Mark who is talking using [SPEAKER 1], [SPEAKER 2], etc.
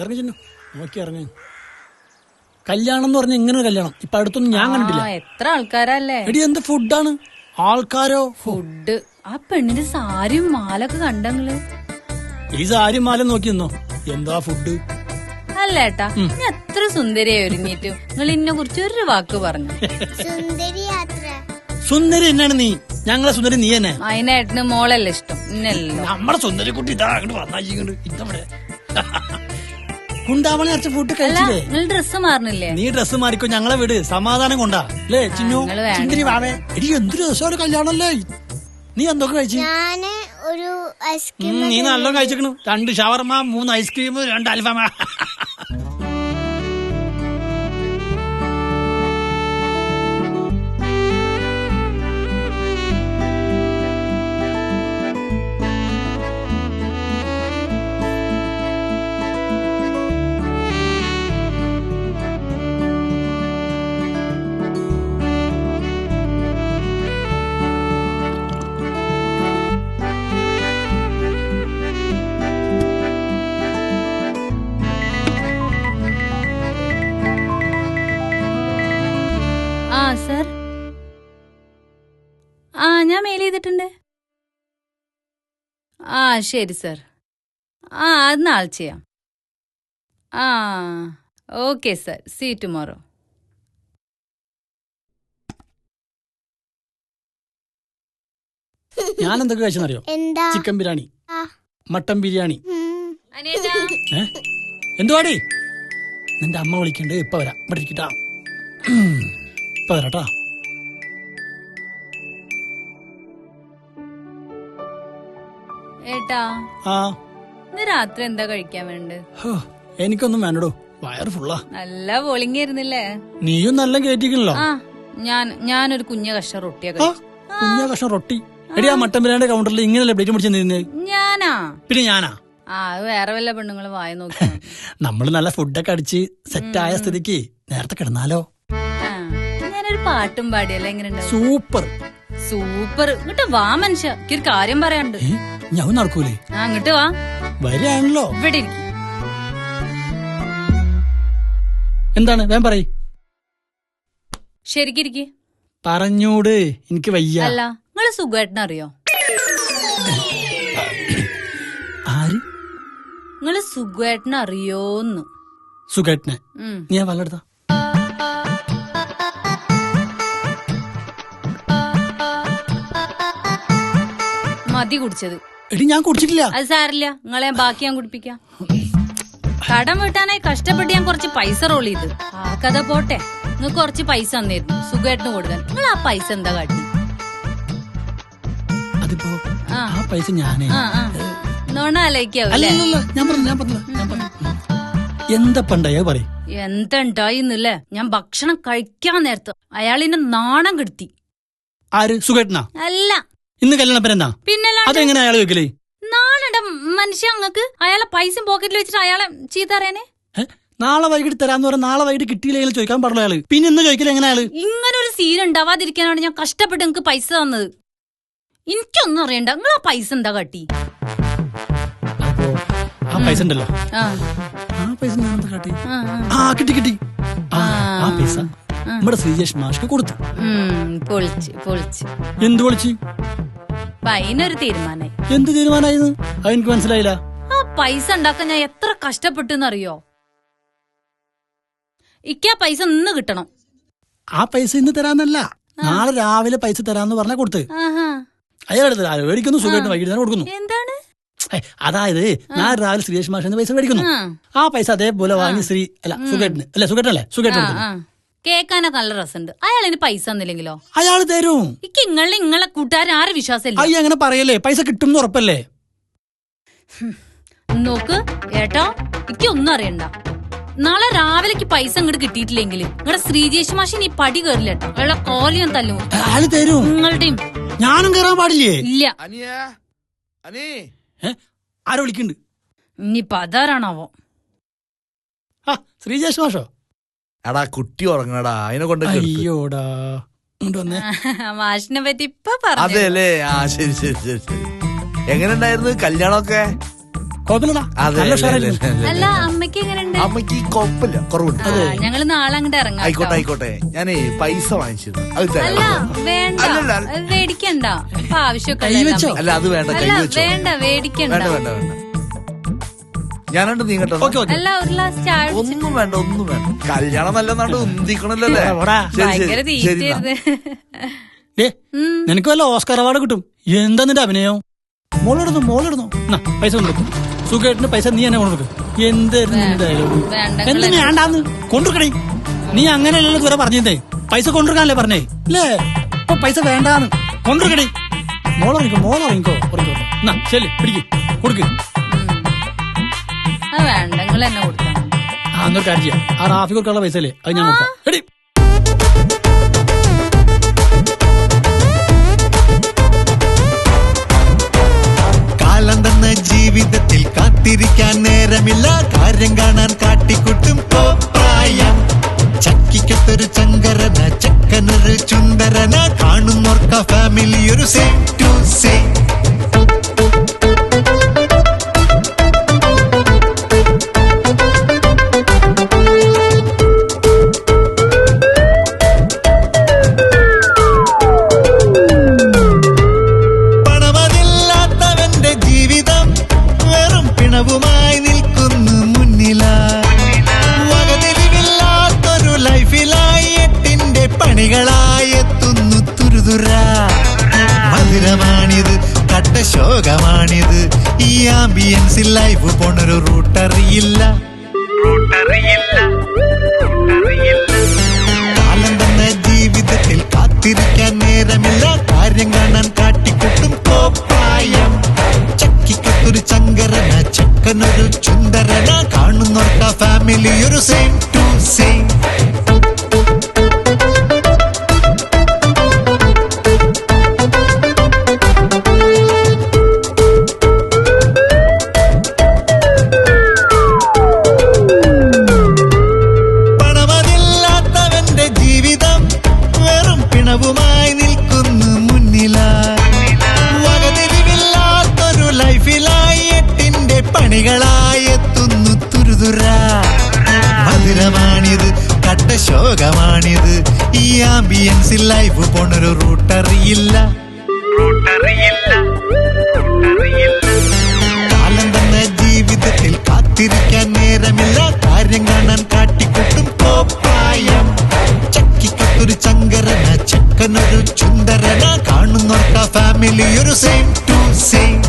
[SPEAKER 1] ഇറങ്ങി ചെന്നു. നോക്കി ഇറങ്ങി. കല്യാണം എന്ന് പറഞ്ഞ ഇങ്ങനെ കല്യാണം. ഇപ്പൊ അടുത്തൊന്നും ഞാൻ കണ്ടിട്ടില്ല.
[SPEAKER 2] ആ എത്ര ആൾക്കാരല്ലേ?
[SPEAKER 1] എടി എന്ത് ഫുഡാണ് ആൾക്കാരോ?
[SPEAKER 2] ഫുഡ്. ആ പെണ്ണിന്റെ സാരിയും മാലൊക്കെ കണ്ടങ്ങൾ.
[SPEAKER 1] ഈ സാരി മാല നോക്കിയെന്നോ എന്താ ഫുഡ്?
[SPEAKER 2] അല്ലേട്ടാ ഞാൻ എത്ര സുന്ദരിയായി ഒരുങ്ങിട്ട് നിങ്ങൾ ഇന്നെ കുറിച്ച് ഒരു വാക്ക് പറഞ്ഞു.
[SPEAKER 3] സുന്ദരി
[SPEAKER 1] സുന്ദരി എന്നാണ് നീ. ഞങ്ങളെ സുന്ദരി നീ തന്നെ.
[SPEAKER 2] അതിനേട്ടന് മോളല്ലേ ഇഷ്ടം. ഇന്നല്ലോ.
[SPEAKER 1] നമ്മുടെ സുന്ദരി കുട്ടി ഇതാ അങ്ങോട്ട് വന്നാ ഇങ്ങോട്ട് ഇതവിടെ കുണ്ടാവണി അരച്ച ഫുഡ് കഴിച്ചില്ലേ?
[SPEAKER 2] നിങ്ങൾ ഡ്രസ്സ് മാറണില്ലേ?
[SPEAKER 1] നീ ഡ്രസ് മാറിക്കോ ഞങ്ങളെ വീട്. സമാധാനം കൊണ്ടാ. അല്ലേ ചിന്നു? ചിന്തിരി വാവേ. എടി എന്തൊരു രസമാണ് കല്യാണല്ലേ? നീ എന്തൊക്കെ കഴിച്ചു?
[SPEAKER 3] ഒരു ഐസ്ക്രീം
[SPEAKER 1] നീ നല്ലോണം കഴിച്ചിരിക്കണു. രണ്ട് ഷവർമ മൂന്ന് ഐസ്ക്രീം രണ്ട് അൽഫാമ.
[SPEAKER 2] ആ ഞാൻ മെയിൽ ചെയ്തിട്ടുണ്ട്. ആ ശരി സർ ആ അത് നാളെ ചെയ്യാം. ആ ഓക്കെ സർ സീ ടുമോറോ
[SPEAKER 1] ഞാൻ എന്തൊക്കെ കഴിച്ചെന്നറിയോ?
[SPEAKER 3] എന്താ?
[SPEAKER 1] ചിക്കൻ ബിരിയാണി
[SPEAKER 3] ആ.
[SPEAKER 1] മട്ടൻ ബിരിയാണി. എന്തുവാടി? നിന്റെ അമ്മ വിളിക്കണ്ട് ഇപ്പൊ വരാം. ഇവിടെ ഇരിക്കട്ടാ ഇപ്പൊ വരാട്ടാ
[SPEAKER 2] ഏട്ടാ
[SPEAKER 1] ആ.
[SPEAKER 2] ഇന്ന് രാത്രി എന്താ കഴിക്കാൻ വേണ്ടത്?
[SPEAKER 1] ഹോ, എനിക്കൊന്നും വേണ്ടടോ. വയറ് ഫുള്ളാ
[SPEAKER 2] നല്ല ബോളിംഗ് ആയിരുന്നില്ലേ
[SPEAKER 1] നീയും നല്ല കേറ്റിക്കണല്ലോ.
[SPEAKER 2] ആ ഞാൻ ഞാനൊരു കുഞ്ഞ കഷ റൊട്ടിയൊക്കെ
[SPEAKER 1] ആ കുഞ്ഞ കഷ്ണം റൊട്ടി. എടി ആ മട്ടൻ ബിരിയാണി കൗണ്ടറിൽ ഇങ്ങനെയല്ലേ പ്ലേറ്റ് പിടിച്ച് നിന്നത്
[SPEAKER 2] ഞാനാ?
[SPEAKER 1] പിന്നെ ഞാനാ?
[SPEAKER 2] ആ അത് വേറെ വല്ല പെണ്ണുങ്ങൾ വായ നോക്കി
[SPEAKER 1] നമ്മൾ നല്ല ഫുഡൊക്കെ അടിച്ച് ആയ സ്ഥിതിക്ക് നേരത്തെ കിടന്നാലോ?
[SPEAKER 2] ആ ഞാനൊരു പാട്ടും പാടിയല്ലേ എങ്ങനെ
[SPEAKER 1] സൂപ്പർ.
[SPEAKER 2] സൂപ്പർ. ഇങ്ങോട്ട് വാ മനുഷ്യ എനിക്കൊരു കാര്യം പറയാനുണ്ട്.
[SPEAKER 1] ഏ? ഞാൻ നടക്കൂലേ
[SPEAKER 2] അങ്ങോട്ട് വാ.
[SPEAKER 1] വരികയാണല്ലോ
[SPEAKER 2] ഇവിടെ ഇരിക്കും.
[SPEAKER 1] എന്താണ്? വേം പറയ.
[SPEAKER 2] ശരിക്കിരിക്കെ
[SPEAKER 1] പറഞ്ഞൂട്. എനിക്ക് വയ്യ.
[SPEAKER 2] അല്ല നിങ്ങൾ സുഖമായിട്ടിന് അറിയോ
[SPEAKER 1] ആര്?
[SPEAKER 2] നിങ്ങൾ സുഖമായിട്ടിന് അറിയോന്ന്
[SPEAKER 1] സുഖേട്ടനെ ഞാൻ വല്ലെടുത്ത
[SPEAKER 2] മതി കുടിച്ചത്.
[SPEAKER 1] എടി ഞാൻ കുടിച്ചിട്ടില്ല.
[SPEAKER 2] അത് സാരില്ല. നിങ്ങളെ ബാക്കി ഞാൻ കുടിപ്പിക്കാം. കടം വീട്ടാനായി കഷ്ടപ്പെട്ട് ഞാൻ കുറച്ച് പൈസ റോൾ ചെയ്ത്. ആ കഥ പോട്ടെ? നിങ്ങൾക്ക് കുറച്ച് പൈസ തന്നിരുന്നു. സുഖമായിട്ടിന് കൊടുക്കാൻ നിങ്ങൾ ആ പൈസ എന്താ കാട്ടി?
[SPEAKER 1] അതിപ്പോ
[SPEAKER 2] ആ.
[SPEAKER 1] ആ പൈസ ഞാനേ.
[SPEAKER 2] ആ ആ. നോണ ആലോചിക്കാവൂല്ലേ
[SPEAKER 1] അല്ലല്ല ഞാൻ പറഞ്ഞു ഞാൻ പറഞ്ഞില്ല. ഞാൻ പറഞ്ഞു എന്താ പണ്ടായ പറയും.
[SPEAKER 2] എന്തുണ്ടായിന്നല്ലേ ഞാൻ ഭക്ഷണം കഴിക്കാൻ നേരത്ത് അയാളിന്റെ നാണം കെടുത്തി.
[SPEAKER 1] ആര്? സുഖേട്ടനാ?
[SPEAKER 2] അല്ല.
[SPEAKER 1] ഇന്ന് കല്യാണപ്പൻ
[SPEAKER 2] പിന്നെ
[SPEAKER 1] അതെങ്ങനെ അയാൾ വെക്കലേ
[SPEAKER 2] നാളെ മനുഷ്യ അങ്ങക്ക് അയാളെ പൈസ പോക്കറ്റിൽ വെച്ചിട്ട് അയാളെ ചീത്ത അറിയാനെ
[SPEAKER 1] നാളെ വൈകിട്ട് തരാന്ന് പറഞ്ഞാൽ നാളെ വൈകിട്ട് കിട്ടിയില്ലെങ്കിൽ ചോദിക്കാൻ പാടില്ല അയാൾ പിന്നെ ഇന്ന് ചോദിക്കില്ല എങ്ങനെ അയാൾ?
[SPEAKER 2] ഇങ്ങനെ ഒരു സീൻ ഉണ്ടാവാതിരിക്കാനാണ് ഞാൻ കഷ്ടപ്പെട്ട് നിങ്ങക്ക് പൈസ തന്നത്. എനിക്കൊന്നും അറിയണ്ട. നിങ്ങൾ ആ പൈസ എന്താ കാട്ടി?
[SPEAKER 1] ആ പൈസ ഉണ്ടല്ലോ.
[SPEAKER 2] ആ.
[SPEAKER 1] പൈസ കാട്ടി?
[SPEAKER 2] ആ,
[SPEAKER 1] കിട്ടി കിട്ടി. ആ. പൈസ. നമ്മുടെ ശ്രീജേഷ് മാഷ്ക്ക് കൊടുത്തു.
[SPEAKER 2] ഉം, പൊളിച്ച് പൊളിച്ച്.
[SPEAKER 1] എന്ത്
[SPEAKER 2] പൊളിച്ചു? അതിനൊരു തീരുമാനായി.
[SPEAKER 1] എന്ത് തീരുമാനായിരുന്നു? അതെനിക്ക് മനസ്സിലായില്ല.
[SPEAKER 2] ആ പൈസ ഉണ്ടാക്കാൻ ഞാൻ എത്ര കഷ്ടപ്പെട്ടെന്നറിയോ? ഇക്കാ പൈസ ഇന്ന് കിട്ടണം.
[SPEAKER 1] ആ പൈസ ഇന്ന് തരാന്നല്ല. നാളെ രാവിലെ പൈസ തരാന്ന് പറഞ്ഞാ കൊടുത്ത്. അയാളെടുത്ത് മേടിക്കുന്നു സുഖമായിട്ട് വൈകിട്ട് തന്നെ കൊടുക്കുന്നു.
[SPEAKER 2] എന്താണ്?
[SPEAKER 1] അതായത് ഞാൻ രാവിലെ ശ്രീജേഷ് മാഷിന് പൈസ മേടിക്കുന്നു.
[SPEAKER 2] ആ.
[SPEAKER 1] ആ പൈസ അതേപോലെ വാങ്ങി ശ്രീ അല്ല സുഖേട്ടന്. അല്ല സുഖേട്ടനല്ലേ? സുഖേട്ടൻ
[SPEAKER 2] കേക്കാനൊക്കെ നല്ല രസമുണ്ട്. അയാളിന് പൈസ തന്നില്ലെങ്കിലോ?
[SPEAKER 1] അയാൾ തരും.
[SPEAKER 2] എനിക്ക് ഇങ്ങളെ ഇങ്ങളെ കൂട്ടുകാരൻ ആരും വിശ്വാസമില്ല?
[SPEAKER 1] അയ്യ അങ്ങനെ പറയല്ലേ. പൈസ കിട്ടും ഉറപ്പല്ലേ?
[SPEAKER 2] നോക്ക് ഏട്ടാ എനിക്ക് ഒന്നും അറിയണ്ട. നാളെ രാവിലേക്ക് പൈസ ഇങ്ങോട്ട് കിട്ടിയിട്ടില്ലെങ്കിൽ നിങ്ങളുടെ ശ്രീജേഷ് മാഷി നീ പടി കയറില്ല കേട്ടോ. വെള്ള കോലിയും തല്ലും.
[SPEAKER 1] ഇനി തരും.
[SPEAKER 2] നിങ്ങളുടെയും.
[SPEAKER 1] ഞാനും കയറാൻ പാടില്ലേ?
[SPEAKER 2] ഇല്ല.
[SPEAKER 1] ആരോ വിളിക്കുന്നുണ്ട്.
[SPEAKER 2] ഇനിയിപ്പൊ അതാരാണാവോ?
[SPEAKER 1] ശ്രീജേഷ് മാഷോ?
[SPEAKER 4] എടാ കുട്ടി ഉറങ്ങണടാ. അതിനെ കൊണ്ട്
[SPEAKER 1] അയ്യോടാ.
[SPEAKER 2] മാഷിനെ പറ്റി ഇപ്പൊ പറഞ്ഞു.
[SPEAKER 4] അതെ ആ ശരി ശരി ശരി ശരി. എങ്ങനെ ഉണ്ടായിരുന്നു കല്യാണമൊക്കെ?
[SPEAKER 1] കുഴപ്പമില്ലടാ.
[SPEAKER 4] അതെ
[SPEAKER 1] നല്ല
[SPEAKER 4] അല്ലേ,
[SPEAKER 1] ഉഷാറായിരുന്നു.
[SPEAKER 4] അല്ലേ, അല്ലേ.
[SPEAKER 2] അല്ല അമ്മയ്ക്ക് എങ്ങനെയുണ്ട്?
[SPEAKER 4] ഈ കൊഴപ്പില്ല കുറവുണ്ട്.
[SPEAKER 2] ഞങ്ങൾ നാളെ അങ്ങോട്ട് ഇറങ്ങാം
[SPEAKER 4] ആയിക്കോട്ടെ
[SPEAKER 2] കേട്ടോ.
[SPEAKER 4] ആയിക്കോട്ടെ. ഞാനേ പൈസ വാങ്ങിച്ചിരുന്നു. അത്
[SPEAKER 2] അല്ല
[SPEAKER 4] തരാം.
[SPEAKER 2] വേണ്ട.
[SPEAKER 4] അല്ലല്ല.
[SPEAKER 2] അത് മേടിക്കണ്ട ഇപ്പൊ ആവശ്യമൊക്കെ
[SPEAKER 1] കൈ വെച്ചോ?
[SPEAKER 4] അല്ല അത് വേണ്ട കൈ
[SPEAKER 2] അല്ല
[SPEAKER 4] വെച്ചോ.
[SPEAKER 2] വേണ്ട മേടിക്കണ്ട
[SPEAKER 4] വേണ്ട വേണ്ട വേണ്ട. ഞാനുണ്ട് നീ
[SPEAKER 1] ഓക്കെ ഓക്കെ.
[SPEAKER 2] അല്ല ഒരു ഗ്ലാസ് ചായ
[SPEAKER 4] ഒന്നും വേണ്ട ഒന്നും വേണ്ട. കല്യാണം നല്ലതാണ്ട് ഉന്തിക്കണല്ലേ ശരി ശരി.
[SPEAKER 1] നിനക്ക് വല്ല ഓസ്കാർ അവാർഡ് കിട്ടും. എന്താ നിന്റെ അഭിനയം? മോളിടുന്നു മോളിടുന്നു. പൈസ കൊണ്ടുവെക്കും സുഖമായിട്ട് പൈസ നീ എന്നെ കൊണ്ടുവെക്കും എന്തായിരുന്നു എന്ത് വേണ്ടാന്ന് കൊണ്ടുക്കണേ നീ അങ്ങനെയല്ലല്ലോ ഇതുവരെ പറഞ്ഞേ പൈസ കൊണ്ടുവരാനല്ലേ പറഞ്ഞേ? അല്ലേ ഇപ്പൊ പൈസ വേണ്ടാന്ന്. കൊണ്ടുക്കണേ മോളറിക്കോ മോളറിക്കോ ശരി പിടിക്കും. കൊടുക്ക്.
[SPEAKER 2] അത് വേണ്ട. നിങ്ങൾ എന്നെ കൊടുക്കാം
[SPEAKER 1] ആ എന്നൊരു കാര്യം ചെയ്യാം. ആ റാഫി കൊടുക്കാനുള്ള പൈസ അല്ലേ? അത് ഞാൻ കൊടുക്കാം. എടി
[SPEAKER 5] കാലം തന്ന ജീവിതത്തിൽ കാത്തിരിക്കാൻ നേരമില്ല. കാര്യം കാണാൻ കാട്ടിക്കുട്ടും. പോപ്പായം ചക്കിക്കത്തൊരു ചങ്കരന ചക്കനൊരു ചുണ്ടരന. കാണുന്നോർക്ക ഫാമിലി ഒരു സെയിം വെറും പിണവുമായി നിൽക്കുന്നു വകതിരിവില്ലാത്തൊരു ലൈഫിലായി എട്ടിന്റെ പണികളായി എത്തുന്നു തുരുതുര. മധുരമാണിത് കട്ട ശോകമാണിത് ഈ ആംബിയൻസിൽ ലൈഫ് പോണൊരു റൂട്ടറിയില്ല കാലം ചുണ്ടരന കാണുന്നോർക്ക ഫാമിലി ഒരു സെയിം ഈ ആംബിയൻസിൽ ലൈഫ് പോണൊരു റൂട്ടറിയില്ല. കാലം തന്ന ജീവിതത്തിൽ കാത്തിരിക്കാൻ നേരമില്ല. കാര്യം കാണാൻ കാട്ടിക്കൂട്ടും കോപ്പായം ചക്കിക്കത്തൊരു ചങ്കരന ചക്കനൊരു ചുണ്ടരന. കാണുന്നോർക്ക ഫാമിലി ഒരു സെയിം ടു സെയിം